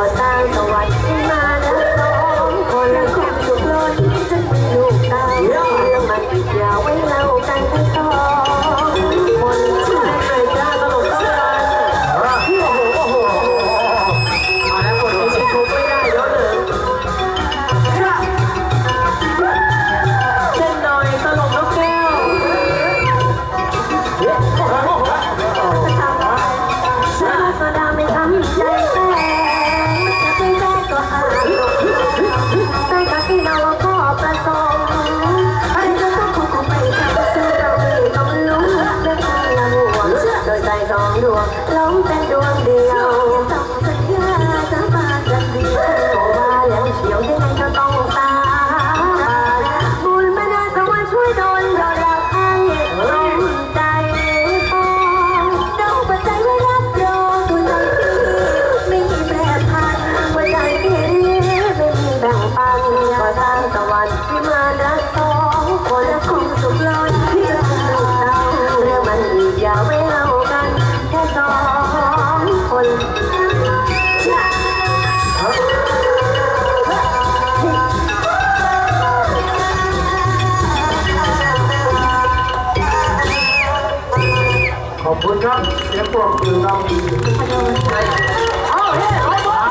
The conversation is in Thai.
我当 สองดวงล้มเป็นดวงเดียว ขอบคุณครับเสียงปรบมือเราดี ขอโเอเฮ้ยเอ